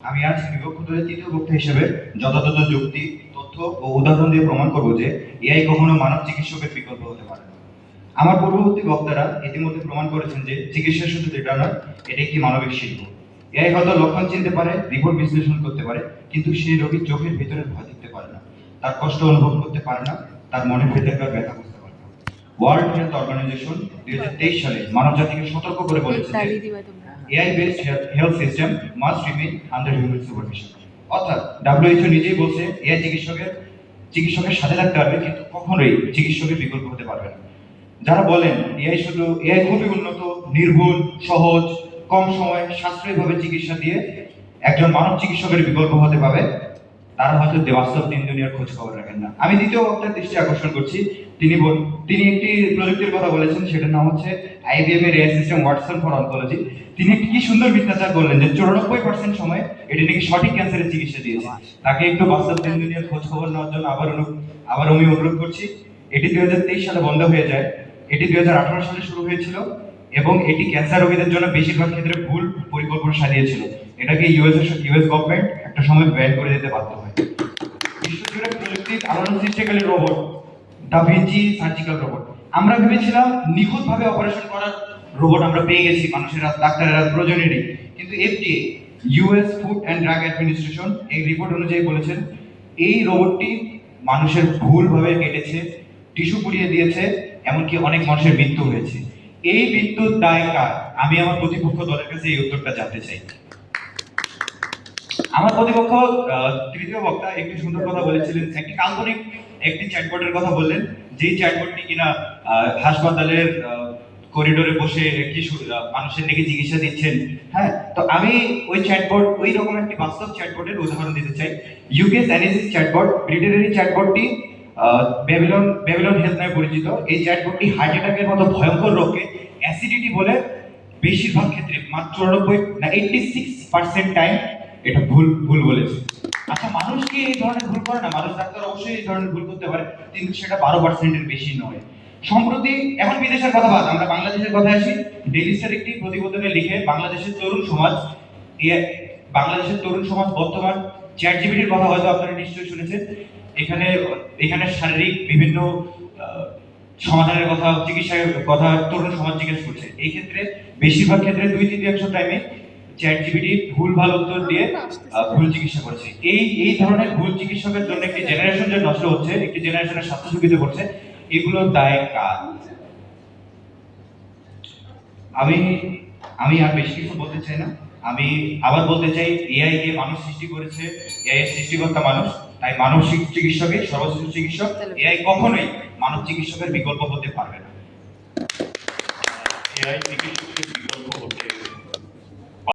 আমি আজ বিভক্ত দলের তৃতীয় বক্তা হিসেবে যথাযথ যুক্তি, তথ্য ও উদাহরণ দিয়ে প্রমাণ করব যে এআই কখনো মানব চিকিৎসকের বিকল্প হতে পারে আমার পূর্ববর্তী বক্তারা ইতিমধ্যে প্রমাণ করেছেন যে চিকিৎসা শুধু যেটা নয়, এটা একটি মানবিক শিল্প। এআই হয়তো লক্ষণ চিনতে পারে, রিপোর্ট বিশ্লেষণ করতে পারে, কিন্তু সেই রোগীর চোখের ভিতরে ভয় দেখতে পারে না। তার কষ্ট অনুভব করতে পারে না, তার মনে মনের ভেতরকার ব্যথা বুঝতে পারে না। ওয়ার্ল্ড হেলথ অর্গানাইজেশন দুই হাজার তেইশ সালে মানব জাতিকে সতর্ক করে বলেছে based health system must remain under human supervision. অর্থাৎ WHO নিজেই বলছে, এআই চিকিৎসকের চিকিৎসকের সাথে থাকতে পারবে কিন্তু কখনোই চিকিৎসকের বিকল্প হতে পারবে না। যারা বলেন এআই শুধু, এআই খুবই উন্নত, নির্ভুল, সহজ, কম সময়ে সাশ্রয়ীভাবে চিকিৎসা দিয়ে একজন মানব চিকিৎসকের বিকল্প হতে পাবে তারা হয়তো বাস্তব দিন দুনিয়ার খোঁজ খবর রাখেন না। আমি দ্বিতীয় বক্তার দৃষ্টি আকর্ষণ করছি। তিনি বল- তিনি একটি প্রযুক্তির কথা বলেছেন, সেটার নাম হচ্ছে আইবিএম এর সিস্টেম, ওয়াটসন ফর অনকোলজি। তিনি কি সুন্দর মিথ্যাচার করলেন যে চৌরানব্বই পার্সেন্ট সময় এটি নাকি সঠিক ক্যান্সারের চিকিৎসা দিয়েছে। তাকে একটু বাস্তব দিন দুনিয়ার খোঁজ খবর নেওয়ার জন্য আবার আবার আমি অনুরোধ করছি, এটি দুই হাজার তেইশ সালে বন্ধ হয়ে যায়। এটি দুই হাজার আঠারো সালে শুরু হয়েছিল এবং এটি ক্যান্সার রোগীদের জন্য বেশিরভাগ ক্ষেত্রে ভুল পরিকল্পনা সাজিয়েছিল। এটাকে ইউএস ইউএস গভর্নমেন্ট একটা সময় ব্যান করে দিতে বাধ্য হয়। বিশ্বজুড়ে প্রযুক্তির আলোড়ন সৃষ্টিকারী রোবট ডাভিঞ্চি সার্জিক্যাল রোবট আমরা ভেবেছিলাম নিখুঁতভাবে অপারেশন করার রোবট আমরা পেয়ে গেছি, মানুষের, ডাক্তারের হাত প্রয়োজনই নেই কিন্তু FDA US food and drug administration এই রিপোর্ট অনুযায়ী বলেছেন, এই রোবটটি মানুষের ভুলভাবে কেটেছে টিস্যু পুড়িয়ে দিয়েছে, এমনকি অনেক মানুষের মৃত্যু হয়েছে। এই মৃত্যুর দায় কার? আমি আমার প্রতিপক্ষ দলের কাছে এই উত্তরটা জানতে চাই। আমার প্রতিপক্ষ তৃতীয় বক্তা একটি সুন্দর কথা বলেছিলেন, একটি কাল্পনিক একটি চ্যাটবটের কথা বললেন, যেই চ্যাটবটটি কিনা হাসপাতালের করিডোরে বসে একটি মানুষের নাকি চিকিৎসা দিচ্ছেন হ্যাঁ তো আমি ওই চ্যাটবট ওই রকম একটি বাস্তব চ্যাটবটের উদাহরণ দিতে চাই। ইউকেস অ্যানালিসিস চ্যাটবট ব্রিটেনের এই চ্যাটবটটি ব্যাবিলন ব্যাবিলন হেলথ নামে পরিচিত। এই চ্যাটবটটি হার্ট অ্যাটাকের মতো ভয়ঙ্কর রোগকে অ্যাসিডিটি বলে বেশিরভাগ ক্ষেত্রে মাত্র চুরানব্বই না এইটটি সিক্স পার্সেন্ট টাইম এটা ভুল ভুল বলেছে। আচ্ছা মানুষ কি এই ধরনের ভুল করে না? মানুষ ডাক্তার অবশ্যই এই ধরনের ভুল করতে পারে, কিন্তু সেটা বারো পার্সেন্টের বেশি নয়। সম্প্রতি, এখন বিদেশের কথা বাদ, আমরা বাংলাদেশের কথা আসি। ডেইলি স্টার একটি প্রতিবেদনে লিখে, বাংলাদেশের তরুণ সমাজ এ- বাংলাদেশের তরুণ সমাজ বর্তমান চ্যাট জিবিটির কথা হয়তো আপনারা নিশ্চয়ই শুনেছেন। এখানে এখানে শারীরিক বিভিন্ন সমাধানের কথা, চিকিৎসার কথা তরুণ সমাজ জিজ্ঞেস করছে। এই ক্ষেত্রে, বেশিরভাগ ক্ষেত্রে দুই তৃতীয়াংশ টাইমে চ্যাট জিবিটি ভুল ভালো উত্তর দিয়ে আহ, ভুল চিকিৎসা করছে। এই এই ধরনের ভুল চিকিৎসকের জন্য একটি জেনারেশন যে নষ্ট হচ্ছে একটি জেনারেশনের স্বাস্থ্য ঝুঁকিতে পড়ছে এগুলো দায় কার? আমি আমি আর বেশি কিছু বলতে চাই না। আমি আবার বলতে চাই এআই কে মানুষ সৃষ্টি করেছে এআই এর সৃষ্টিকর্তা মানুষ তাই মানব চিক- চিকিৎসকের সর্বশ্রেষ্ঠ চিকিৎসক এআই কখনোই মানব চিকিৎসকের বিকল্প হতে পারবে না। এআই চিকিৎসকের বিকল্প